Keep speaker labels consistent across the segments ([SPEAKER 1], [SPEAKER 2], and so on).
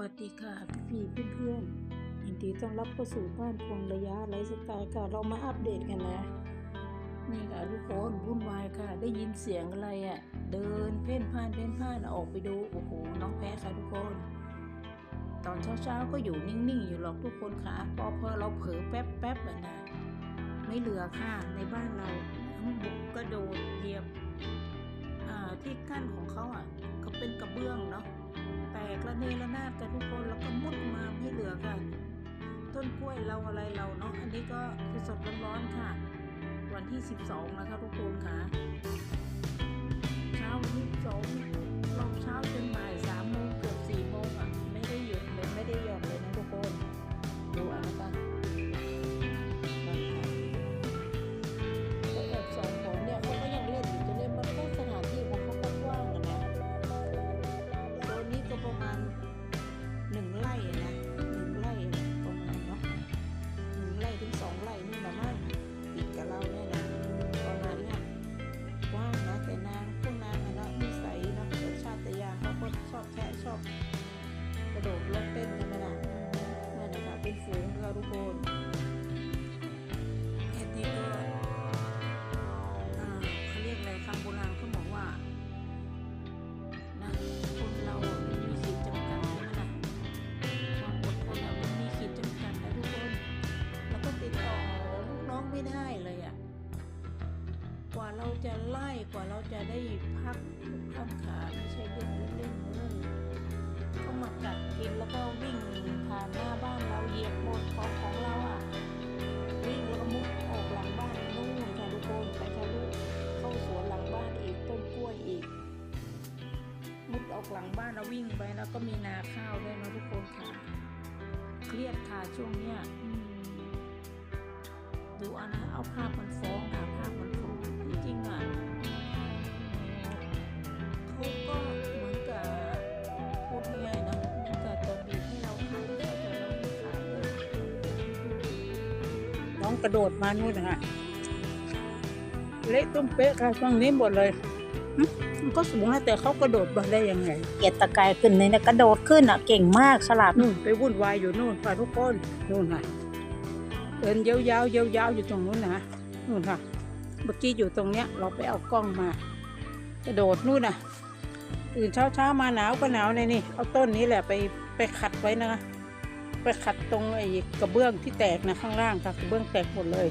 [SPEAKER 1] วัสดีค่ะพี่พี่เพื่อนๆยินดีต้อนรับเข้าสู่บ้านพวงระยะไลฟ์สไตล์ค่ะ เรามาอัปเดตกันนะ นี่ค่ะทุกคนวุ่นวายค่ะ ได้ยินเสียงอะไรอะ่ะ เดินเพ่นพ่านเพ่นพ่านออกไปดู โอ้โห น้องแพ้ค่ะทุกคน ตอนเช้าๆก็อยู่นิ่งๆ อยู่หรอกทุกคนค่ะ พอพอเราเผลอแป๊บแป๊บๆอะนะ ไม่เหลือค่ะ ในบ้านเราทั้งบุกกระโดดเหยียบ อ่า ที่กั้นของเขาอะ ก็เป็นกระเบื้องเนาะ แตกระเนระนาดกันทุกคนแล้วก็มุดมาไม่เหลือกัน ต้นกล้วยเราอะไรเราเนาะอันนี้ก็คือสดร้อนๆค่ะ วันที่ 12 นะคะทุกคนค่ะ เช้าวันที่12ราเช้าจนบ่าย จะไล่กว่าเราจะได้พักพักขาไม่ใช่เรื่องเล่นๆเลยเขามากัดกินแล้วก็วิ่งผ่านหน้าบ้านเราเหยียบหมดของของเราอะวิ่งแล้วก็มุดออกหลังบ้านนู่นค่ะทุกคนไปทะลุเข้าสวนหลังบ้านอีกต้นกล้วยอีก มุดออกหลังบ้านแล้ววิ่งไปแล้วก็มีนาข้าวด้วยนะทุกคนค่ะ เครียดค่ะช่วงเนี้ยดูเอานะเอาภาพมัน องกระ
[SPEAKER 2] โดดมานู่นนะฮะเละตุ้มเป๊ะค่ะช่วงนี้หมดเลยหึมันก็สูงนะแต่เขากระโดดมาได้ยังไง
[SPEAKER 3] เกียรตะกายขึ้นเลยนะกระโดดขึ้นอะเก่งมากฉลาด
[SPEAKER 2] นู่นไปวุ่นวายอยู่นู่นค่ะทุกคนนู่นค่ะเดินยาวๆยาวๆอยู่ตรงนู้นนะนู่นค่ะ เมื่อกี้อยู่ตรงเนี้ย เราไปเอากล้องมา กระโดดนู่นน่ะตื่นเช้าเช้าๆมาหนาวก็หนาวในนี่เอาต้นนี้แหละไปไปขัดไว้นะคะ ไปขัดตรงไอ้กระเบื้องที่แตกนะข้างล่างค่ะกระเบื้องแตกหมดเลย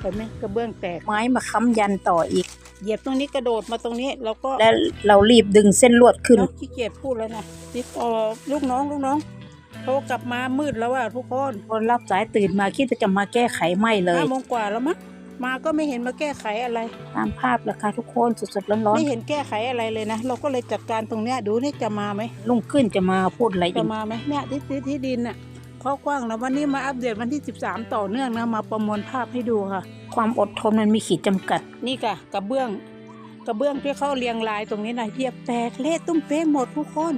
[SPEAKER 2] เห็นไหมกระเบื้องแตก
[SPEAKER 3] ไม้มาค้ำยันต่ออีก
[SPEAKER 2] เหยียบตรงนี้กระโดดมาตรงนี้แล้วก็
[SPEAKER 3] และเรารีบดึงเส้นลวดขึ้น
[SPEAKER 2] เนาะขี้เกียจพูดแล้วนะนี่ก็ลูกน้องลูกน้องเขากลับมามืดแล้วอะทุกคน
[SPEAKER 3] คนรับสายตื่นมาคิดว่าจะมาแก้ไขไม่เลย
[SPEAKER 2] ห้าโมงกว่าแล้วมั้ง มาก็ไม่เห็นมาแก้ไขอะไร
[SPEAKER 3] ตามภาพราคาทุกคนสดๆร้อน
[SPEAKER 2] ไม่เห็นแก้ไขอะไรเลยนะ เราก็เลยจัดการตรงเนี้ยดูนี่จะมาไหม
[SPEAKER 3] ๆลุงขึ้นจะมาพูดอะไรอี
[SPEAKER 2] จะ
[SPEAKER 3] ก
[SPEAKER 2] มาไหมเนี่ยที่ที่ที่ดินน่ะเขากว้างนะวันนี้มาอัปเดตวันที่ 13 ต่อเนื่องนะมาประมวลภาพให้ดูค่ะ
[SPEAKER 3] ความอดทนมันมีขีดจำกัด
[SPEAKER 2] นี่ค่ะกระเบื้อง กระเบื้องที่เขาเรียงรายตรงนี้นะเหยียบแตกเละตุ้มเป๊ะหมดทุกคน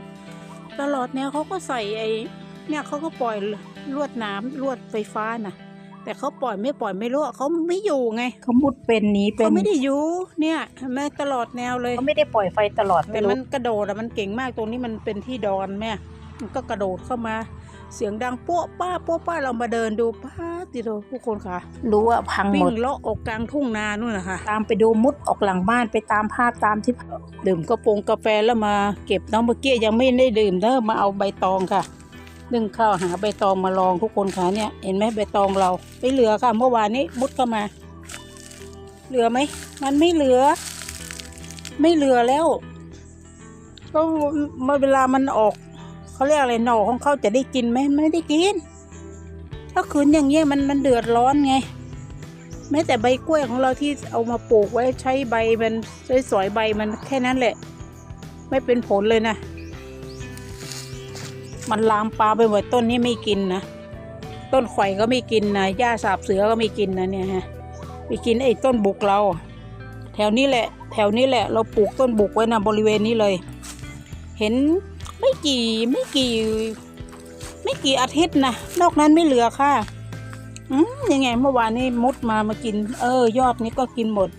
[SPEAKER 2] ตลอดแนวเขาก็ใส่ไอ้เนี่ยเขาก็ปล่อยลวดน้ำลวดไฟฟ้านะ แต่เขาปล่อยไม่ปล่อยไม่รู้อะเขาไม่อยู่ไง
[SPEAKER 3] เขามุดเป็นหนี้เป็น
[SPEAKER 2] เขาไม่ได้อยู่เนี่ยแม่ตลอดแนวเลย
[SPEAKER 3] เขาไม่ได้ปล่อยไฟตลอด
[SPEAKER 2] แต่
[SPEAKER 3] ไม่
[SPEAKER 2] มั
[SPEAKER 3] รู้
[SPEAKER 2] นกระโดดอะมันเก่งมากตรงนี้มันเป็นที่ดอนแม่มันก็กระโดดเข้ามาเสียงดังโป๊ะป้าโป๊ะป้าเรามาเดินดูป้าติโดทุกคนค่ะ
[SPEAKER 3] รู้ว่าพังห
[SPEAKER 2] วิ่
[SPEAKER 3] ม
[SPEAKER 2] ง
[SPEAKER 3] ด
[SPEAKER 2] เลาะออกกลางทุ่งนานู่นนะคะ
[SPEAKER 3] ตามไปดูมุดออกหลังบ้านไปตามภาพตามที่
[SPEAKER 2] ดื่มกระโปรงกาแฟแล้วมาเก็บน้องเมื่อกี้ยังไม่ได้ดื่มเด้อมาเอาใบตองค่ะ นึ่งข้าวหาใบตองมาลองทุกคนค่ะเนี่ย เห็นไหมใบตองเราไม่เหลือค่ะเมื่อวานนี้มุดเข้ามา เหลือไหมมันไม่เหลือ ไม่เหลือแล้วก็เมื่อเวลามันออกเขาเรียกอะไรหน่อของเขาจะได้กินไหมไม่ได้กิน ถ้าคืนอย่างเงี้ยมันมันเดือดร้อนไงแม้แต่ใบกล้วยของเราที่เอามาปลูกไว้ใช้ใบมันสวยๆใบมันแค่นั้นแหละ ไม่เป็นผลเลยนะ มันลามปลาไปหมดต้นนี้ไม่กินนะ ต้นไข่ก็ไม่กินนะหญ้าสาบเสือก็ไม่กินนะเนี่ยฮะไปกินไอ้ต้นบุกเรา แถวนี้แหละ แถวนี้แหละ เราปลูกต้นบุกไว้นะบริเวณนี้เลย เห็นไม่กี่ไม่กี่ ไม่กี่อาทิตย์นะนอกนั้นไม่เหลือค่ะอืมยังไงเมื่อวานนี้มุดมามากิน เออ ยอดนี้ก็กินหมด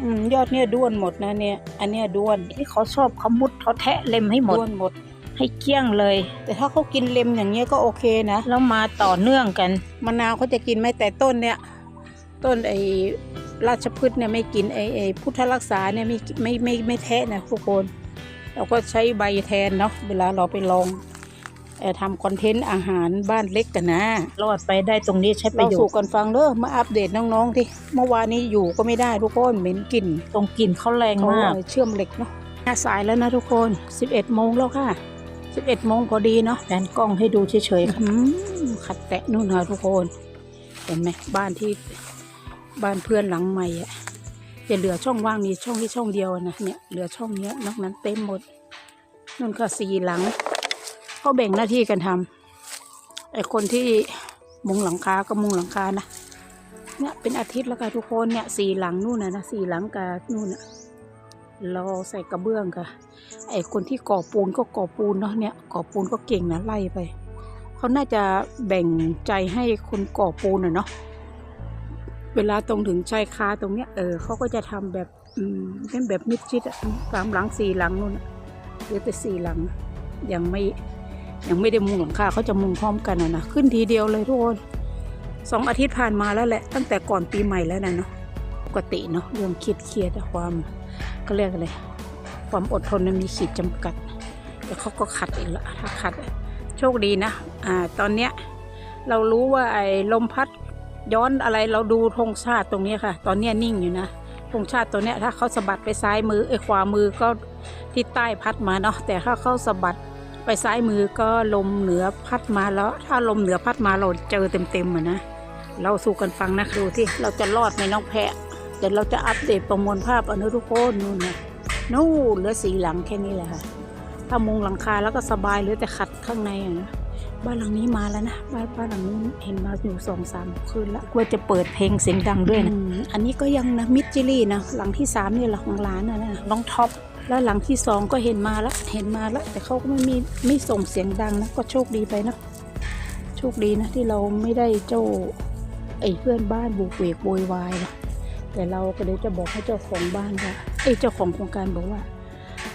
[SPEAKER 2] อืมยอดเนี่ยด้วนหมดนะเนี่ย อันเนี้ยด้วน
[SPEAKER 3] ที่เขาชอบเขามุดเขาแทะเล็มให้หมด
[SPEAKER 2] ด้วนหมด
[SPEAKER 3] ให้เกลี้ยงเลย
[SPEAKER 2] แต่ถ้าเขากินเล็มอย่างเงี้ยก็โอเคนะ
[SPEAKER 3] แล้วมาต่อเนื่องกัน
[SPEAKER 2] มะนาวเขาจะกินไหมแต่ต้นเนี่ยต้นไอ้ราชพฤกษ์เนี่ยไม่กินไอ้ไอ้พุทธรักษาเนี่ยไม่ไม่ไม่ไม่แทะนะทุกคนเราก็ใช้ใบแทนเนาะเวลาเราไปลองเอ่อทำคอนเทนต์อาหารบ้านเล็กกันนะ
[SPEAKER 3] รอดไปได้ตรงนี้ใช้ประ
[SPEAKER 2] เรา
[SPEAKER 3] โย
[SPEAKER 2] สู่
[SPEAKER 3] ชน์
[SPEAKER 2] กันฟังเด้อมาอัปเดตน้องๆที่เมื่อวานนี้อยู่ก็ไม่ได้ทุกคนเหม็นกลิ่น
[SPEAKER 3] ตรงกลิ่นเขาแรง
[SPEAKER 2] เขา
[SPEAKER 3] มาก
[SPEAKER 2] เชื่อมเหล็กเนาะหน้าสายแล้วนะทุกคน 11โมงแล้วค่ะ 11โมงพอดีเนาะ
[SPEAKER 3] แผนกล้องให้ดูเฉยๆค่ะ
[SPEAKER 2] อืมขัดแตะนู่นนะทุกคน เห็นไหมบ้านที่บ้านเพื่อนหลังใหม่อะจะเหลือช่องว่างมีช่องที่ช่องเดียวนะเนี่ยเหลือช่องเนี้ยนอกนั้นเต็มหมดนั่นก็สี่หลังเขาแบ่งหน้าที่กันทำไอคนที่มุงหลังคาก็มุงหลังคานะเนี่ยเป็นอาทิตย์แล้วค่ะทุกคนเนี่ยสี่หลังนู่นนะนะสี่หลังกับนู่นอะราใส่กระเบื้องค่ะ ไอ้คนที่ก่อปูนก็ก่อปูนเนาะเนี่ยก่อปูนก็เก่งนะไล่ไปเขาน่าจะแบ่งใจให้คนก่อปูนอะเนาะเวลาตรงถึงชายคาตรงเนี้ยเออเขาก็จะทำแบบอืมเป็นแบบมิดชิดอะสามหลังสี่หลังนู่นเหลือแต่สี่หลัง ยังไม่ยังไม่ได้มุงหลังคาเขาจะมุงพร้อมกันอะนะขึ้นทีเดียวเลยทุกคนสองอาทิตย์ผ่านมาแล้วแหละ ตั้งแต่ก่อนปีใหม่แล้วนะเนาะปกติเนาะเรื่องเครียดเครียดความก็เรียกอะไร ความอดทนมันมีขีดจำกัดแต่เขาก็ขัดอีกละถ้าขัด โชคดีนะอ่าตอนเนี้ยเรารู้ว่าไอ้ลมพัดย้อนอะไรเราดูธงชาติตรงนี้ค่ะ ตอนเนี้ยนิ่งอยู่นะธงชาติตัวเนี้ยถ้าเขาสะบัดไปซ้ายมือไอ้ขวามือก็ที่ใต้พัดมาเนาะแต่ถ้าเขาสะบัดไปซ้ายมือก็ลมเหนือพัดมาแล้ว ถ้าลมเหนือพัดมาเราเจอเต็มๆอะนะเราสู้กันฟังนะดูที่เราจะรอดไหมน้องแพะเดี๋ยวเราจะอัปเดตประมวลภาพเอันนี้ทุกคนนู่นนะ นู่นเหลือสีหลังแค่นี้แหละค่ะ ถ้ามุงหลังคาแล้วก็สบายเหลือแต่ขัดข้างในอะนะบ้านหลังนี้มาแล้วนะบ้านบ้านหลังนู้เห็นมาอยู่สองสามคืนละ
[SPEAKER 3] ว่าจะเปิดเพลงเสียงดังด้วยนะ
[SPEAKER 2] อันนี้ก็ยังนะมิจิลี่นะหลังที่สามนี่แหละของร้านนะนะ
[SPEAKER 3] น้องท็อป
[SPEAKER 2] แล้วหลังที่สองก็เห็นมาแล้วเห็นมาแล้ว แต่เขาก็ไม่มีไม่ส่งเสียงดังนะก็โชคดีไปนะโชคดีนะที่เราไม่ได้เจ้าไอ้เพื่อนบ้านบุกเวกโวยวายนะแต่เราก็เดี๋ยวจะบอกให้เจ้าของบ้านว่า เจ้าของโครงการบอกว่า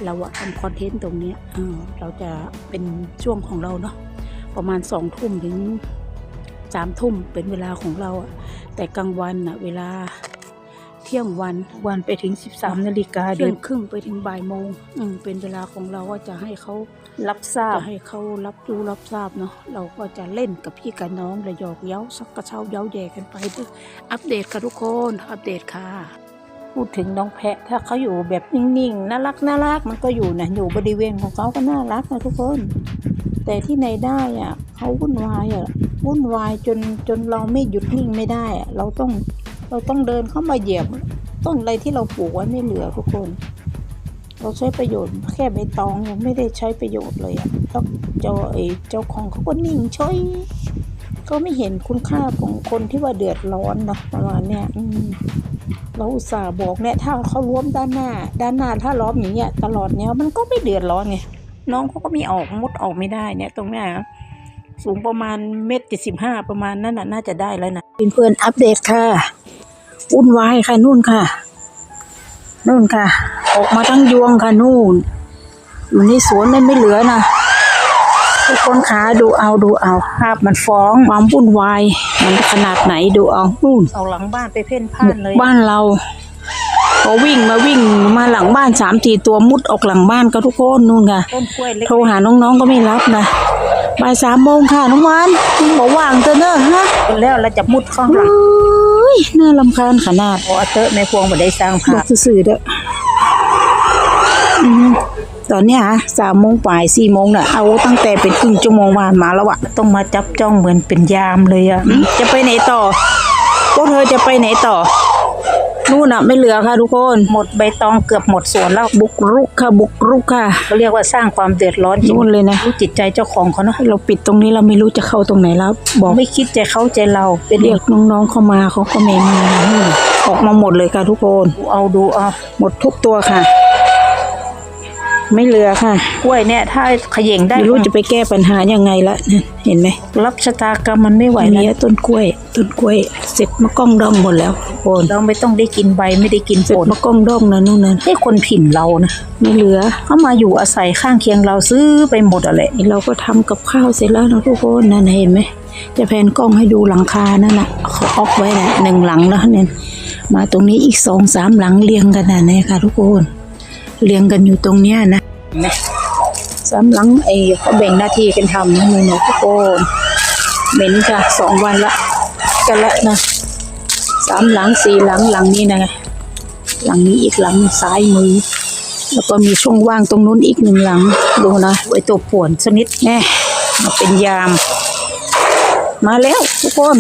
[SPEAKER 2] เราอะทำคอนเทนต์ตรงเนี้ยเออเราจะเป็นช่วงของเราเนาะประมาณสองทุ่มถึงสามทุ่มเป็นเวลาของเราอะแต่กลางวันอะเวลาเที่ยงวัน
[SPEAKER 3] วันไปถึง 13นาฬิกา
[SPEAKER 2] เที่
[SPEAKER 3] เดื
[SPEAKER 2] ย
[SPEAKER 3] องน
[SPEAKER 2] ครึ่งไปถึงบ่ายโมงอืมเป็นเวลาของเราว่าจะให้เขา
[SPEAKER 3] รับทราบ
[SPEAKER 2] จะให้เขารับรู้รับทราบเนาะเราก็จะเล่นกับพี่กับน้องและหยอกเย้าสักกระเช้าเย้าแย่กันไปเด้ออัปเดตค่ะทุกคนอัปเดตค่ะ
[SPEAKER 3] พูดถึงน้องแพะ ถ้าเขาอยู่แบบนิ่งๆน่ารักน่ารักมันก็อยู่นะอยู่บริเวณของเขาก็น่ารักนะทุกคน แต่ที่ไหนได้อะเขาวุ่นวายอะวุ่นวายจนจนเราไม่หยุดนิ่งไม่ได้อะเราต้องเราต้องเดินเข้ามาเหยียบต้นอะไรที่เราปลูกไว้ไม่เหลือทุกคน เราใช้ประโยชน์ แค่ใบตองยังไม่ได้ใช้ประโยชน์เลยอะแล้วเจ้าไอ้เจ้าของเขาก็นิ่งเฉยก็ไม่เห็นคุณค่าของคนที่ว่าเดือดร้อนเนาะประมาณเนี้ยอืม เราอุตส่าห์บอกเนี่ยถ้าเขาล้มด้านหน้า ด้านหน้าถ้าล้อมอย่างเงี้ยตลอดแนวมันก็ไม่เดือดร้อนไงน้องเขาก็ไม่ออกมุดออกไม่ได้เนี่ยตรงเนี้ยสูงประมาณเมตรเจ็ดสิบห้าประมาณนั้นน่ะน่าจะได้แล้วนะเพื่อนๆอัปเดตค่ะวุ่นวายค่ะนู่นค่ะนู่นค่ะ ออกมาทั้งยวงค่ะนู่นอยู่ในสวนนั่นไม่เหลือนะ ทุกคนขาดูเอาดูเอาภาพมันฟ้องความวุ่นวายมันขนาดไหนดูเอานู่น
[SPEAKER 2] เอาหลังบ้านไปเพ่นพ่านเลย
[SPEAKER 3] บ้านเราพอวิ่งมาวิ่งมาหลังบ้านสามสี่ตัวมุดออกหลังบ้านก็ทุกคนนู่นค่ะ
[SPEAKER 2] ต้นกล้วยเล็ก
[SPEAKER 3] โทรหาน้องๆก็ไม่รับนะบ่ายสามโมงค่ะน้องวานบอกว่างเตอะเนอะฮะ
[SPEAKER 2] แล้วเราจะมุดข้างห
[SPEAKER 3] เฮ
[SPEAKER 2] ลัง้
[SPEAKER 3] ยน่าลำคาญขนาด
[SPEAKER 2] พอเตอะแม่พวงมาได้สร้าง
[SPEAKER 3] บ
[SPEAKER 2] ภา
[SPEAKER 3] อ
[SPEAKER 2] พ
[SPEAKER 3] กสื่อๆเด้ออืม ตอนเนี้ยฮะสามโมงป่ายสี่โมงน่ะเอาตั้งแต่เป็นครึ่งชั่วโมงวานมาแล้วอะต้องมาจับจ้องเหมือนเป็นยามเลยอะอืมจะไปไหนต่อพวกเธอจะไปไหนต่อนู่นอะไม่เหลือค่ะทุกคน
[SPEAKER 2] หมดใบตองเกือบหมดสวนแล้ว
[SPEAKER 3] บุกรุกค่ะบุกรุกค่ะ
[SPEAKER 2] เขาเรียกว่าสร้างความเดือดร้อนจริง
[SPEAKER 3] นู่นเลยนะ
[SPEAKER 2] รู้จิตใจเจ้าของเขาเนาะ
[SPEAKER 3] เราปิดตรงนี้เราไม่รู้จะเข้าตรงไหนแล้ว บอก
[SPEAKER 2] ไม่คิดใจเขาใจเรา
[SPEAKER 3] ไปเรียกน้องๆเข้ามาเขาก็ไม่มานู่นออกมาหมดเลยค่ะทุกคน
[SPEAKER 2] ดูเอาดูเอา
[SPEAKER 3] หมดทุกตัวค่ะ ไม่เหลือค่ะกล้วยเนี่ยถ้าเขย่งได้
[SPEAKER 2] ไม่รู้จะไปแก้ปัญหายังไงละนั่นเห็นไหม
[SPEAKER 3] รับชะตากรรมมันไม่ไหว
[SPEAKER 2] ไหว
[SPEAKER 3] แล้ว
[SPEAKER 2] เนี้ยต้นกล้วย ต้นกล้วย เสร็จมะก้องดองหมดแล้วโอน
[SPEAKER 3] เราไม่ต้องได้กินใบไม่ได้กิน
[SPEAKER 2] เสร็จ
[SPEAKER 3] ผล
[SPEAKER 2] มะก้องดองนะนู่นนั่น
[SPEAKER 3] ให้คนผินเรานะ
[SPEAKER 2] ไม่เหลือ
[SPEAKER 3] เขามาอยู่อาศัยข้างเคียงเราซื้อไปหมดอะแหละ
[SPEAKER 2] เราก็ทำกับข้าวเสร็จแล้วนะทุกคนนั่นน่ะเห็นไหมจะแพนกล้องให้ดูหลังคานั่นน่ะเขาออกไว้นะหนึ่งหลังแล้วเนี่ยมาตรงนี้อีกสองสามหลังเรียงกันนะเนี่ยค่ะ ทุกคน เรียงกันอยู่ตรงเนี้ยนะนไหมสามหลังไอ้เขาแบ่งหน้าที่กันทำนะเนี่ยนะทุกคนเหม็นค่ะสองวันละกันละนะสามหลังสี่หลังหลังนี้นะหลังนี้อีกหลังซ้ายมือ แล้วก็มีช่องว่างตรงนู้นอีกหนึ่งหลังดูนะไว้ตัวป่วนสนิดแน่มาเป็นยาม มาแล้วทุกคน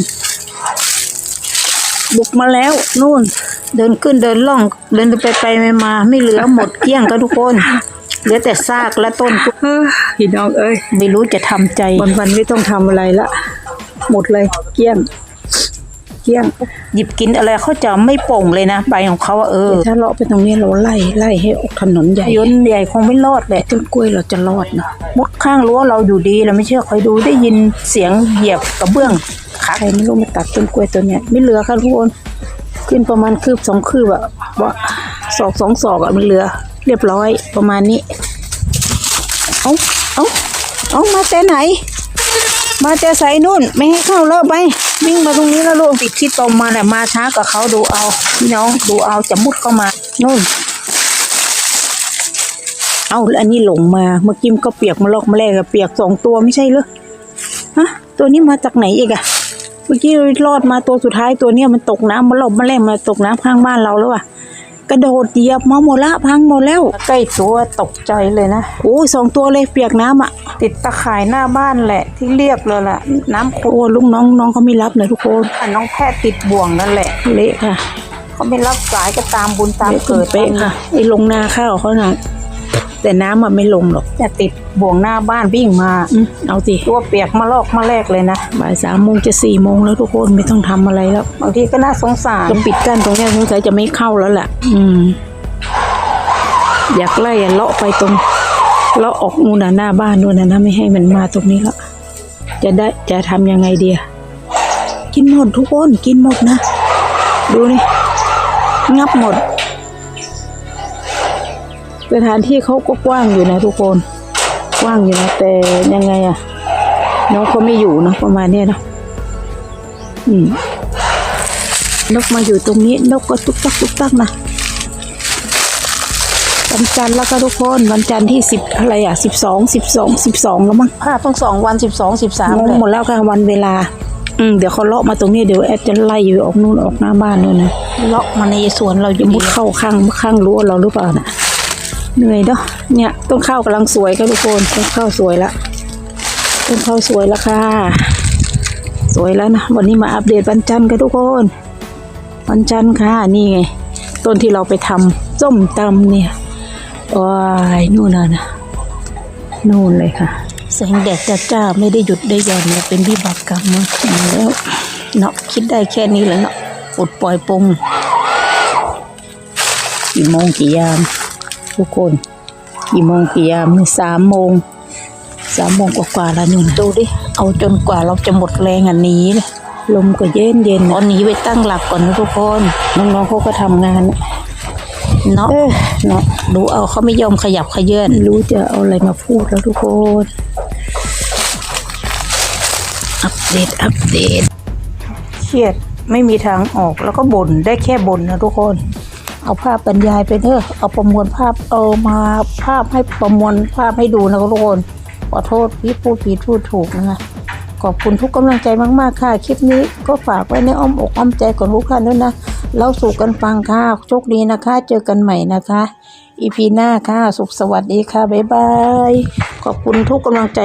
[SPEAKER 2] บุกมาแล้วนู่น เดินขึ้นเดินล่อง เดินไปไปมามาไม่เหลือหมดเกลี้ยงกันทุกคน เหลือแต่ซากและต้นเอ้อพี่น้องเอ้ยไม่รู้จะทำใจ วันวันๆไม่ต้องทำอะไรละ หมดเลยเกลี้ยง เกลี้ยง
[SPEAKER 3] หยิบกินอะไรเขาจะไม่โป่งเลยนะใบของเขาอะเออ
[SPEAKER 2] ถ้าเลาะไปตรงนี้เราไล่ไล่ให้ออกถนนใหญ่
[SPEAKER 3] ยนต์ใหญ่คงไม่รอดแหละ
[SPEAKER 2] ต้นกล้วยเราจะรอดเนาะ
[SPEAKER 3] มุดข้างรั้วเราอยู่ดีเราไม่เชื่อคอยดูได้ยินเสียงเหยียบกระเบื้อง
[SPEAKER 2] ใครไม่รู้มาตัดต้นกล้วยตัวเนี้ยไม่เหลือค่ะทุกคน ขึ้นประมาณคืบสองคืบอะว่าศอกสองศอกอะมันเหลือ เรียบร้อยประมาณนี้ เอาเอาเอามาแต่ไหน มาแต่ใส่นู่น ไม่ให้เข้าแล้วไปวิ่งมาตรงนี้แล้วลูก
[SPEAKER 3] ปิดที่ตรงมาเนี่ยมาช้ากับเขาดูเอาพี่น้องดูเอาจะมุดเข้ามา
[SPEAKER 2] นู่นเอาแล้วอันนี้หลงมาเมื่อกี้มก็เปียกมาลอกมาแรกอะเปียกสองตัวไม่ใช่เหรอฮะตัวนี้มาจากไหนอีกอะ เมื่อกี้รอดมาตัวสุดท้ายตัวเนี้ยมันตกน้ำมาหลบมาแรกมาตกน้ำข้างบ้านเราแล้วอะกระโดดเหยียบมาหมดละพังหมดแล้ว
[SPEAKER 3] ใกล้ตัวตกใจเลยนะ
[SPEAKER 2] โอ้สองตัวเลยเปียกน้ำอะ
[SPEAKER 3] ติดตะข่ายหน้าบ้านแหละที่เรียกเลยล่ะ น้ำโค
[SPEAKER 2] โอ้ลูกน้องน้องเขาไม่รับเลยทุกคน
[SPEAKER 3] นน้องแพทย์ติดบ่วงนั่นแหละ
[SPEAKER 2] เละค่ะ
[SPEAKER 3] เขาไม่รับสายก็ตามบุญตาม
[SPEAKER 2] เละ
[SPEAKER 3] เกิด
[SPEAKER 2] เป๊ะค่ะไอ้ลงนาข้าวเขาน่ะ แต่น้ำมันไม่ลงหรอก
[SPEAKER 3] จะติดบ่วงหน้าบ้านวิ่งมา
[SPEAKER 2] อืมเอาสิ
[SPEAKER 3] ตัวเปียกมาลอกมาแรกเลยนะ
[SPEAKER 2] บ่ายสามโมงจะสี่โมงแล้วทุกคนไม่ต้องทำอะไรแล้ว
[SPEAKER 3] บางทีก็น่าสงสาร
[SPEAKER 2] จะปิดกั้นตรงเนี้ยสงสัยจะไม่เข้าแล้วแหละอืม อยากไล่อะเลาะไปตรงเลาะออกนู่นน่ะหน้าบ้านนู่นน่ะนะไม่ให้มันมาตรงนี้ละจะได้จะทำยังไงเดียกินหมดทุกคนกินหมดนะ ดูนี่งับหมด สถานที่เขาก็กว้างอยู่นะทุกคน กว้างอยู่นะ แต่ยังไงอะน้องเขาไม่อยู่นะประมาณเนี้ยเนาะอืมนกมาอยู่ตรงนี้นกก็ตุ๊กตักตุ๊กตักนะวันจันทร์แล้วก็ทุกคนวันจันทร์ที่สิบอะไรอะสิบสองสิบสองสิบสองแล้วมั้ง
[SPEAKER 3] ภาพทั้งสองวันสิบสองสิบสาม
[SPEAKER 2] งงหมดแล้วค่ะวันเวลา อืมเดี๋ยวเขาเลาะมาตรงนี้เดี๋ยวแอดจะไล่อยู่ออกนู่นออกหน้าบ้านนู่นนะ
[SPEAKER 3] เลาะมาในสวนเรา
[SPEAKER 2] จะ
[SPEAKER 3] จะ
[SPEAKER 2] มุ
[SPEAKER 3] มุ
[SPEAKER 2] ด
[SPEAKER 3] ด
[SPEAKER 2] เข้าข้างข้างรั้วเราหรือเปล่านะ เหนื่อยเนาะเนี่ยต้นข้าวกำลังสวยค่ะทุกคนต้นข้าวสวยละต้นข้าวสวยแล้วค่ะ สวยแล้วนะวันนี้มาอัปเดตวันจันทร์กันทุกคนวันจันทร์ค่ะนี่ไงต้นที่เราไปทำส้มตำเนี่ยว้ายนู่นน่ะนะนู่นเลยค่ะ แสงแดดจ้าจ้าๆไม่ได้หยุดได้หย่อนเนี่ยเป็นวิบากกรรมนะแล้วเนาะคิดได้แค่นี้แหละเนาะปลดปล่อยปงกี่โมงกี่ยาม ทุกคนกี่โมงกี่ยามนี่สามโมงสามโมงกว่าๆแล้วนู่นน่ะดูดิ เอาจนกว่าเราจะหมดแรงอันนี้เลยลมก็เย็นเย็นๆ
[SPEAKER 3] ตอนนี้ไปตั้งหลักก่อนนะทุกคน
[SPEAKER 2] น้องๆเขาก็ทำงานน่ะ
[SPEAKER 3] เนาะ
[SPEAKER 2] เอ้ยเนาะ
[SPEAKER 3] ดูเอาเขาไม่ยอมขยับขยื่น
[SPEAKER 2] ไม่รู้จะเอาอะไรมาพูดแล้วทุกคน อัปเดตอัปเดต
[SPEAKER 3] เครียดไม่มีทางออกแล้วก็บ่นได้แค่บ่นนะทุกคน
[SPEAKER 2] เอาภาพบรรยายไปเถอะเอาประมวลภาพเอามาภาพให้ประมวลภาพให้ดูนะทุกคนขอโทษพี่พูดผิดพูดถูกนะคะขอบคุณทุกกำลังใจมาก ๆ ค่ะ คลิปนี้ก็ฝากไว้ในอ้อมอกอ้อมใจของทุกท่านด้วยนะเราสู่กันฟังค่ะ โชคดีนะคะ เจอกันใหม่นะคะ อีพีหน้าค่ะ สุขสวัสดีค่ะ บ๊ายบาย ขอบคุณทุกกำลังใจ